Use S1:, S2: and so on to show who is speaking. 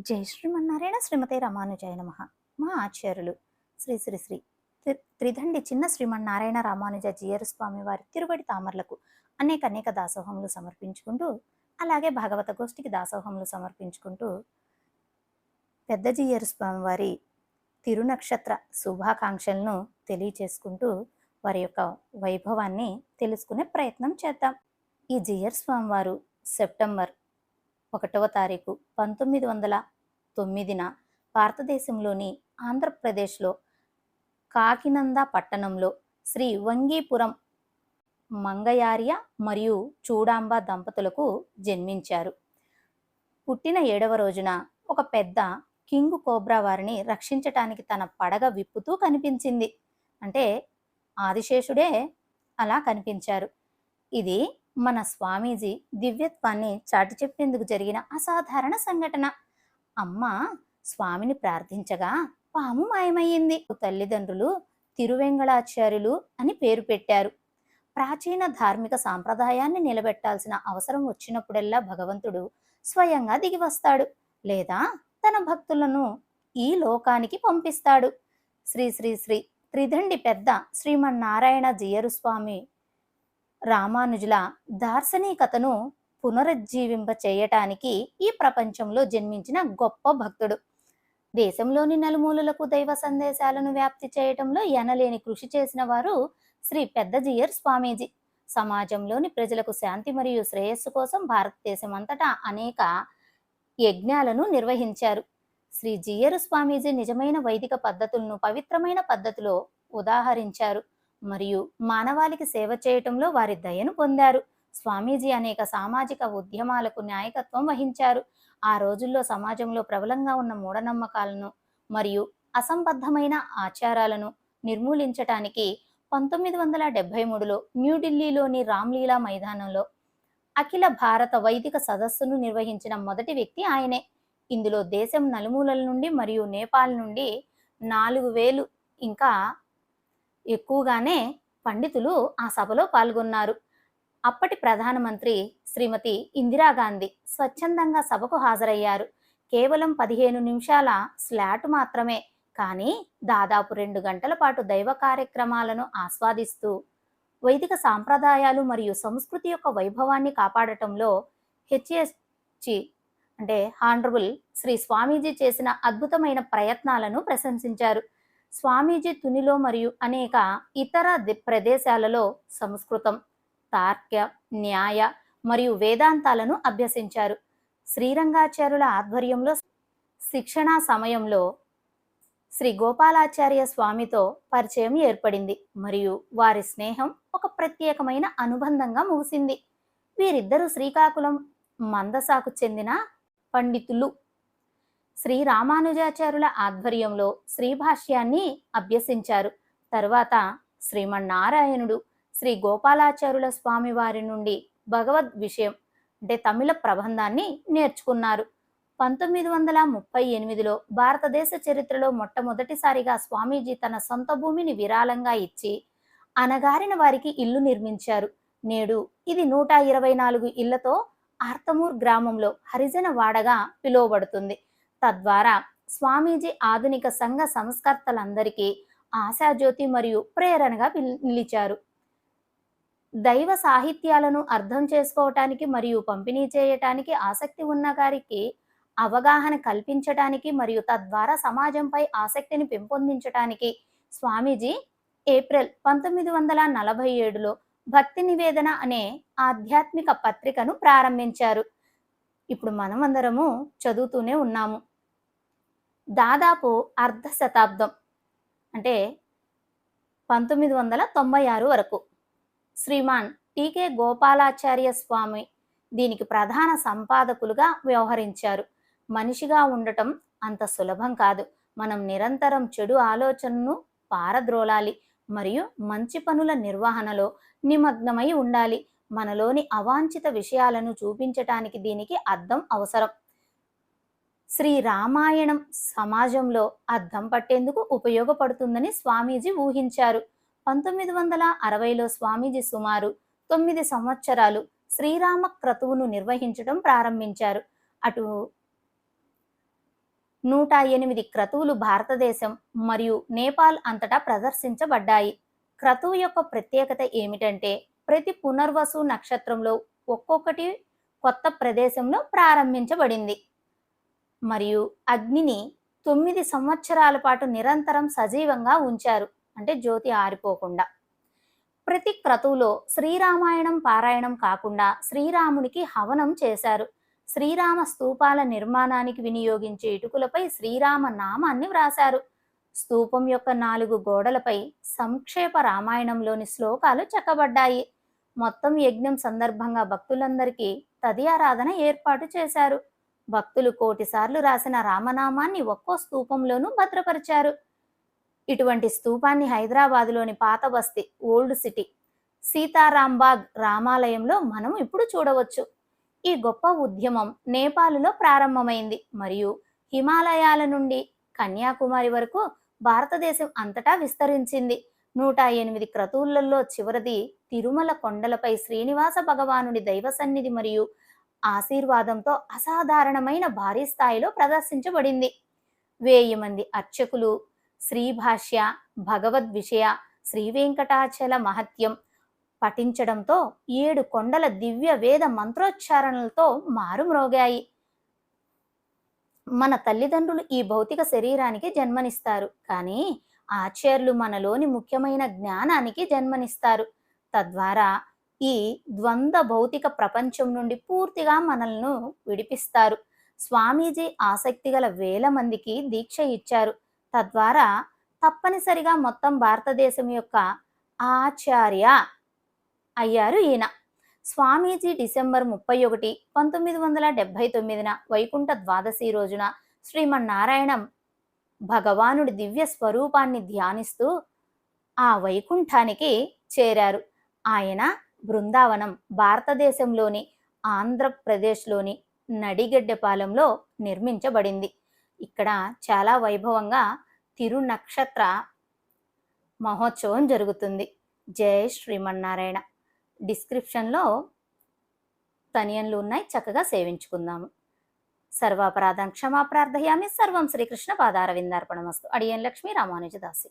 S1: జై శ్రీమన్నారాయణ శ్రీమతి రామానుజాయ నమ. మా ఆచార్యులు శ్రీ శ్రీ శ్రీ త్రి- త్రిదండి చిన్న శ్రీమన్నారాయణ రామానుజ జీయర స్వామి వారి తిరుబడి తామర్లకు అనేక అనేక దాసోహములు సమర్పించుకుంటూ అలాగే భాగవత గోష్ఠికి దాసోహములు సమర్పించుకుంటూ పెద్ద జీయర్ స్వామి వారి తిరునక్షత్ర శుభాకాంక్షలను తెలియచేసుకుంటూ వారి యొక్క వైభవాన్ని తెలుసుకునే ప్రయత్నం చేద్దాం. ఈ జియర్ స్వామి వారు సెప్టెంబర్ ఒకటవ తారీఖు పంతొమ్మిది వందల తొమ్మిదిన భారతదేశంలోని ఆంధ్రప్రదేశ్లో కాకినంద పట్టణంలో శ్రీ వంగీపురం మంగయార్య మరియు చూడాంబ దంపతులకు జన్మించారు. పుట్టిన ఏడవ రోజున ఒక పెద్ద కింగు కోబ్రా వారిని రక్షించటానికి తన పడగ విప్పుతూ కనిపించింది. అంటే ఆదిశేషుడే అలా కనిపించారు. ఇది మన స్వామీజీ దివ్యత్వాన్ని చాటి చెప్పేందుకు జరిగిన అసాధారణ సంఘటన. అమ్మ స్వామిని ప్రార్థించగా పాము మాయమయ్యింది. తల్లిదండ్రులు తిరువెంగళాచార్యులు అని పేరు పెట్టారు. ప్రాచీన ధార్మిక సాంప్రదాయాన్ని నిలబెట్టాల్సిన అవసరం వచ్చినప్పుడల్లా భగవంతుడు స్వయంగా దిగి వస్తాడు లేదా తన భక్తులను ఈ లోకానికి పంపిస్తాడు. శ్రీ శ్రీ శ్రీ త్రిదండి పెద్ద శ్రీమన్నారాయణ జియరు స్వామి రామానుజుల దార్శనికతను పునరుజ్జీవింప చేయటానికి ఈ ప్రపంచంలో జన్మించిన గొప్ప భక్తుడు. దేశంలోని నలుమూలలకు దైవ సందేశాలను వ్యాప్తి చేయటంలో ఎనలేని కృషి చేసిన వారు శ్రీ పెద్దజీయర్ స్వామీజీ. సమాజంలోని ప్రజలకు శాంతి మరియు శ్రేయస్సు కోసం భారతదేశం అంతటా అనేక యజ్ఞాలను నిర్వహించారు. శ్రీ జియరు స్వామీజీ నిజమైన వైదిక పద్ధతులను పవిత్రమైన పద్ధతిలో ఉదాహరించారు. మరియు మానవాళికి సేవ చేయటంలో వారి దయను పొందారు. స్వామీజీ అనేక సామాజిక ఉద్యమాలకు నాయకత్వం వహించారు. ఆ రోజుల్లో సమాజంలో ప్రబలంగా ఉన్న మూఢనమ్మకాలను మరియు అసంబద్ధమైన ఆచారాలను నిర్మూలించటానికి పంతొమ్మిది వందల డెబ్బై మూడులో న్యూఢిల్లీలోని రామ్లీలా మైదానంలో అఖిల భారత వైదిక సదస్సును నిర్వహించిన మొదటి వ్యక్తి ఆయనే. ఇందులో దేశం నలుమూలల నుండి మరియు నేపాల్ నుండి నాలుగు వేలు ఇంకా ఎక్కువగానే పండితులు ఆ సభలో పాల్గొన్నారు. అప్పటి ప్రధానమంత్రి శ్రీమతి ఇందిరాగాంధీ స్వచ్ఛందంగా సభకు హాజరయ్యారు. కేవలం పదిహేను నిమిషాల స్లాట్ మాత్రమే కానీ దాదాపు రెండు గంటల పాటు దైవ కార్యక్రమాలను ఆస్వాదిస్తూ వైదిక సాంప్రదాయాలు మరియు సంస్కృతి యొక్క వైభవాన్ని కాపాడటంలో హెచ్ఎస్జి అంటే హానరబుల్ శ్రీ స్వామీజీ చేసిన అద్భుతమైన ప్రయత్నాలను ప్రశంసించారు. స్వామీజీ తునిలో మరియు అనేక ఇతర ప్రదేశాలలో సంస్కృతం తార్క్య న్యాయ మరియు వేదాంతాలను అభ్యసించారు. శ్రీరంగాచార్యుల ఆధ్వర్యంలో శిక్షణా సమయంలో శ్రీ గోపాలాచార్య స్వామితో పరిచయం ఏర్పడింది మరియు వారి స్నేహం ఒక ప్రత్యేకమైన అనుబంధంగా ముగిసింది. వీరిద్దరూ శ్రీకాకుళం మందసాకు చెందిన పండితులు. శ్రీ రామానుజాచార్యుల ఆధ్వర్యంలో శ్రీభాష్యాన్ని అభ్యసించారు. తరువాత శ్రీమన్నారాయణుడు శ్రీ గోపాలాచార్యుల స్వామి వారి నుండి భగవద్ విషయం అంటే తమిళ ప్రబంధాన్ని నేర్చుకున్నారు. పంతొమ్మిది వందల ముప్పై ఎనిమిదిలో భారతదేశ చరిత్రలో మొట్టమొదటిసారిగా స్వామీజీ తన సొంత భూమిని విరాళంగా ఇచ్చి అనగారిన వారికి ఇల్లు నిర్మించారు. నేడు ఇది నూట ఇరవై నాలుగు ఇళ్ళతో ఆర్తమూర్ గ్రామంలో హరిజన వాడగా పిలువబడుతుంది. తద్వారా స్వామీజీ ఆధునిక సంఘ సంస్కర్తలందరికీ ఆశాజ్యోతి మరియు ప్రేరణగా పిల్- నిలిచారు. దైవ సాహిత్యాలను అర్థం చేసుకోవటానికి మరియు పంపిణీ చేయటానికి ఆసక్తి ఉన్న గారికి అవగాహన కల్పించటానికి మరియు తద్వారా సమాజంపై ఆసక్తిని పెంపొందించటానికి స్వామీజీ ఏప్రిల్ పంతొమ్మిది వందల నలభై ఏడులో భక్తి నివేదన అనే ఆధ్యాత్మిక పత్రికను ప్రారంభించారు. ఇప్పుడు మనమందరము చదువుతూనే ఉన్నాము. దాదాపు అర్ధ శతాబ్దం. అంటే పంతొమ్మిది వందల తొంభై ఆరు వరకు శ్రీమాన్ టీకే గోపాలాచార్య స్వామి దీనికి ప్రధాన సంపాదకులుగా వ్యవహరించారు. మనిషిగా ఉండటం అంత సులభం కాదు. మనం నిరంతరం చెడు ఆలోచనను పారద్రోలాలి. మరియు మంచి పనుల నిర్వహణలో నిమగ్నమై ఉండాలి. మనలోని అవాంఛిత విషయాలను చూపించటానికి దీనికి అర్థం అవసరం. శ్రీ రామాయణం సమాజంలో అద్దం పట్టేందుకు ఉపయోగపడుతుందని స్వామీజీ ఊహించారు. పంతొమ్మిది వందల అరవైలో స్వామీజీ సుమారు తొమ్మిది సంవత్సరాలు శ్రీరామ క్రతువును నిర్వహించడం ప్రారంభించారు. అటు నూట ఎనిమిది క్రతువులు భారతదేశం మరియు నేపాల్ అంతటా ప్రదర్శించబడ్డాయి. క్రతువు యొక్క ప్రత్యేకత ఏమిటంటే ప్రతి పునర్వసు నక్షత్రంలో ఒక్కొక్కటి కొత్త ప్రదేశంలో ప్రారంభించబడింది. మరియు అగ్నిని తొమ్మిది సంవత్సరాల పాటు నిరంతరం సజీవంగా ఉంచారు. అంటే జ్యోతి ఆరిపోకుండా. ప్రతి క్రతువులో శ్రీరామాయణం పారాయణం కాకుండా శ్రీరామునికి హవనం చేశారు. శ్రీరామ స్తూపాల నిర్మాణానికి వినియోగించే ఇటుకులపై శ్రీరామ నామాన్ని వ్రాశారు. స్తూపం యొక్క నాలుగు గోడలపై సంక్షేప రామాయణంలోని శ్లోకాలు చెక్కబడ్డాయి. మొత్తం యజ్ఞం సందర్భంగా భక్తులందరికీ తదియారాధన ఏర్పాటు చేశారు. భక్తులు కోటిసార్లు రాసిన రామనామాన్ని ఒక్కో స్తూపంలోనూ భద్రపరిచారు. ఇటువంటి స్తూపాన్ని హైదరాబాదులోని పాత బస్తీ ఓల్డ్ సిటీ సీతారాంబాగ్ రామాలయంలో మనం ఇప్పుడు చూడవచ్చు. ఈ గొప్ప ఉద్యమం నేపాలులో ప్రారంభమైంది. మరియు హిమాలయాల నుండి కన్యాకుమారి వరకు భారతదేశం అంతటా విస్తరించింది. నూట ఎనిమిది క్రతువులలో చివరిది తిరుమల కొండలపై శ్రీనివాస భగవానుడి దైవ సన్నిధి మరియు ఆశీర్వాదంతో అసాధారణమైన భారీ స్థాయిలో ప్రదర్శించబడింది. వేయి మంది అర్చకులు శ్రీభాష్య భగవద్ విషయ శ్రీవేంకటాచల మహత్యం పఠించడంతో ఏడు కొండల దివ్య వేద మంత్రోచ్చారణలతో మారుమ్రోగాయి. మన తల్లిదండ్రులు ఈ భౌతిక శరీరానికి జన్మనిస్తారు. కానీ ఆచార్యులు మనలోని ముఖ్యమైన జ్ఞానానికి జన్మనిస్తారు. తద్వారా ఈ ద్వంద్వ భౌతిక ప్రపంచం నుండి పూర్తిగా మనల్ని విడిపిస్తారు. స్వామీజీ ఆసక్తి గల వేల మందికి దీక్ష ఇచ్చారు. తద్వారా తప్పనిసరిగా మొత్తం భారతదేశం యొక్క ఆచార్య అయ్యారు ఈయన. స్వామీజీ డిసెంబర్ ముప్పై ఒకటి పంతొమ్మిది వందల డెబ్బై తొమ్మిదిన వైకుంఠ ద్వాదశి రోజున శ్రీమన్నారాయణం భగవానుడి దివ్య స్వరూపాన్ని ధ్యానిస్తూ ఆ వైకుంఠానికి చేరారు. ఆయన బృందావనం భారతదేశంలోని ఆంధ్రప్రదేశ్లోని నడిగడ్డపాలెంలో నిర్మించబడింది. ఇక్కడ చాలా వైభవంగా తిరునక్షత్ర మహోత్సవం జరుగుతుంది. జై శ్రీమన్నారాయణ. డిస్క్రిప్షన్లో తనియన్లు ఉన్నాయి చక్కగా సేవించుకుందాము. సర్వాపరాధం క్షమాప్రార్థయామి. సర్వం శ్రీకృష్ణ పాదార విందార్పణమస్తు అడియన్ లక్ష్మీ రామానుజదాసి.